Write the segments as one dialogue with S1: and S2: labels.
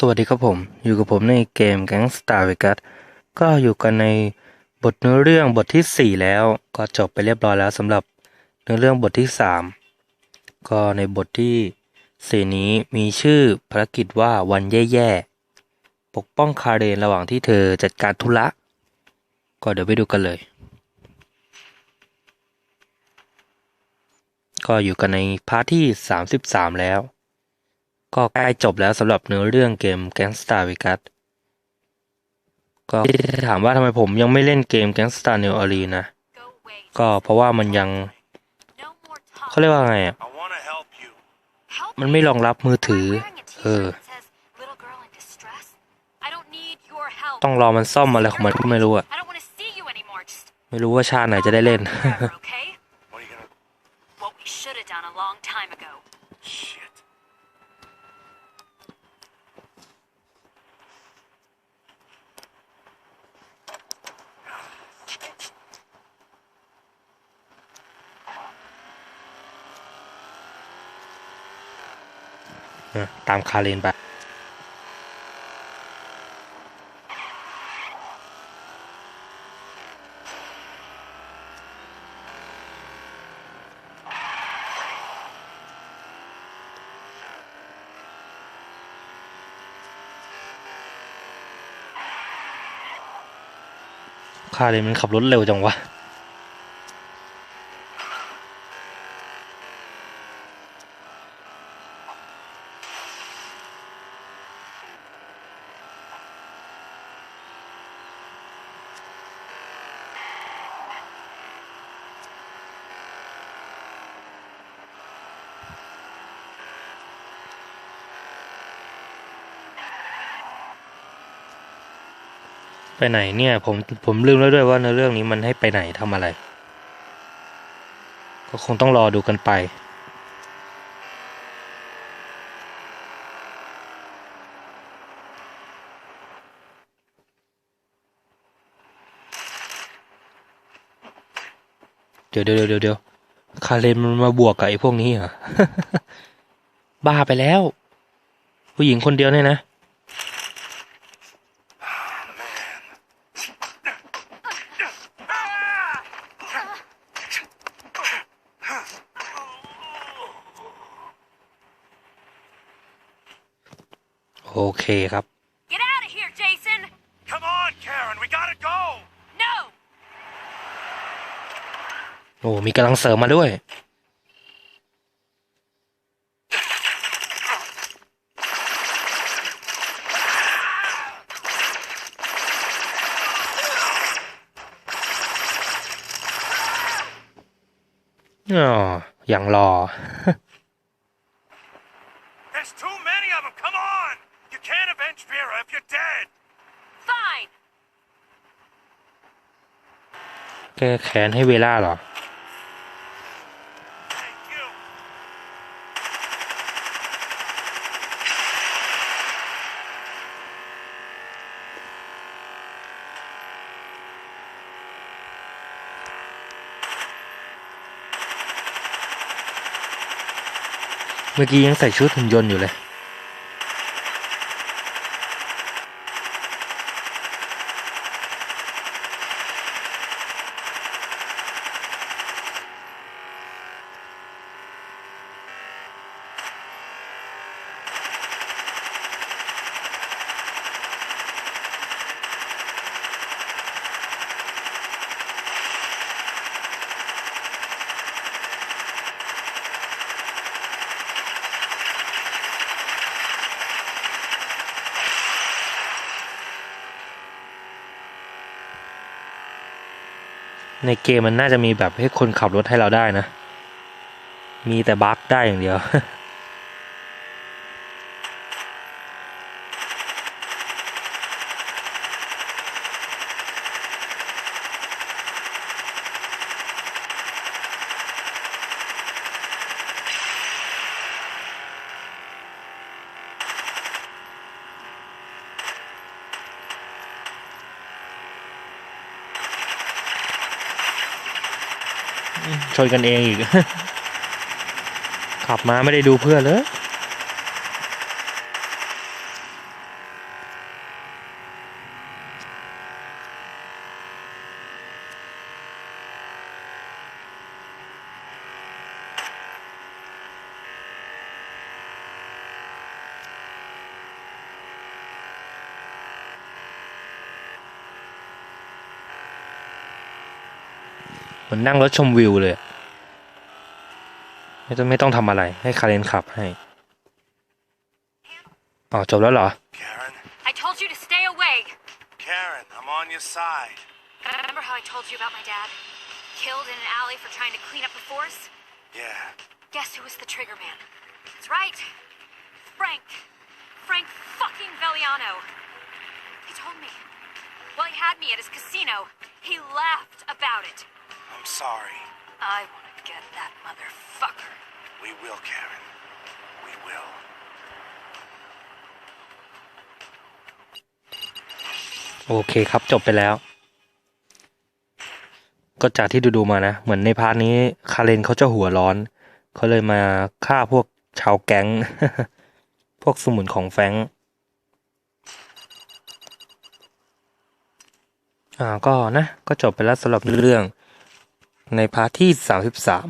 S1: สวัสดีครับผม อยู่กับผมในเกม Gangstar Vegas ก็อยู่กันในบทเนื้อเรื่องบทที่ 4 แล้วก็จบไปเรียบร้อยแล้วสำหรับเนื้อเรื่องบทที่ 3 ก็ในบทที่ 4 นี้มีชื่อภารกิจว่าวันแย่ๆ ปกป้องคาเรนระหว่างที่เธอจัดการธุระ ก็เดี๋ยวไปดูกันเลย ก็อยู่กันในพาร์ทที่ 33 แล้ว ก็ใกล้จบแล้วสำหรับเนื้อเรื่องเกม Gangstar Vegas ก็ที่ถามว่าทำไมผมยังไม่เล่นเกม Gangstar New Orleans นะ ก็เพราะว่ามันยังเขาเรียกว่าไงอะ มันไม่รองรับมือถือ เออ ต้องรอมันซ่อมอะไรของมันก็ไม่รู้อะ ไม่รู้ว่าชาติไหนจะได้เล่น
S2: should have done a long time ago.
S3: Shit.
S1: ตามคาเรนไปคาเรนมันขับรถเร็วจังวะ ไปไหนเนี่ย ผมผมลืมแล้วด้วยว่าในเรื่องนี้มันให้ไปไหนทำอะไร ก็คงต้องรอดูกันไป เดี๋ยวเดี๋ยวเดี๋ยวเดี๋ยวคาเรนมันมาบวกกับไอ้พวกนี้เหรอ บ้าไปแล้ว ผู้หญิงคนเดียวเนี่ยนะ โอเคครับ
S2: Get out of here, Jason!
S3: Come on, Karen. We gotta go.
S2: No!
S1: โอ้มีกำลังเสริมมาด้วย อ๋ออย่างรอ แก้แค้นให้เวล่าเหรอเมื่อกี้ยังใส่ชุดหุ่นยนต์อยู่เลย ในเกมมันน่าจะมีแบบให้คนขับรถให้เราได้นะ มีแต่บั๊กได้อย่างเดียว ชนกันเองอีก ขับมาไม่ได้ดูเพื่อนเลย เหมือนนั่งรถชมวิวเลยอะไม่ต้องไม่ต้องทำอะไร ให้คาเรนขับให้อ๋อจบแล้วเหรอ
S3: Karen?
S2: I told you to stay away.
S3: Karen, I'm on your side.
S2: Remember how I told you about my dad? Killed in an alley for trying to clean up the force?
S3: Yeah.
S2: Guess who was the trigger man? That's right. Frank. Frank fucking Veliano. He told me. Well, he had me at his casino. He laughed about it.
S3: I'm sorry.
S2: I want to get that motherfucker.
S3: We will, Karen. We will.
S1: โอเคครับจบไปแล้ว ก็จากที่ดูๆมานะ เหมือนในพาร์ทนี้คาเรนเขาจะหัวร้อน เขาเลยมาฆ่าพวกชาวแก๊ง พวกสมุนของแฟรงค์อ่าก็นะ ก็จบไปแล้วสำหรับเรื่อง ในพาร์ทที่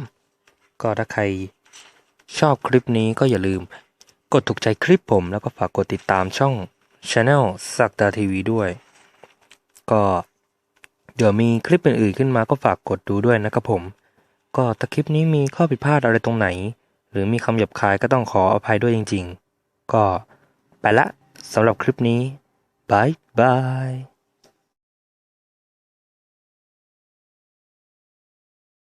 S1: 33 ก็ถ้าใครชอบคลิปนี้ก็อย่าลืม กดถูกใจคลิปผมแล้วก็ฝากกดติดตามช่อง Channel สักดาทีวีด้วย ก็เดี๋ยวมีคลิปอื่นๆขึ้นมาก็ฝากกดดูด้วยนะครับผม ก็ถ้าคลิปนี้มีข้อผิดพลาดอะไรตรงไหน หรือมีคำหยาบคายก็ต้องขออภัยด้วยจริง ๆ ก็ไปละสำหรับคลิปนี้บายบาย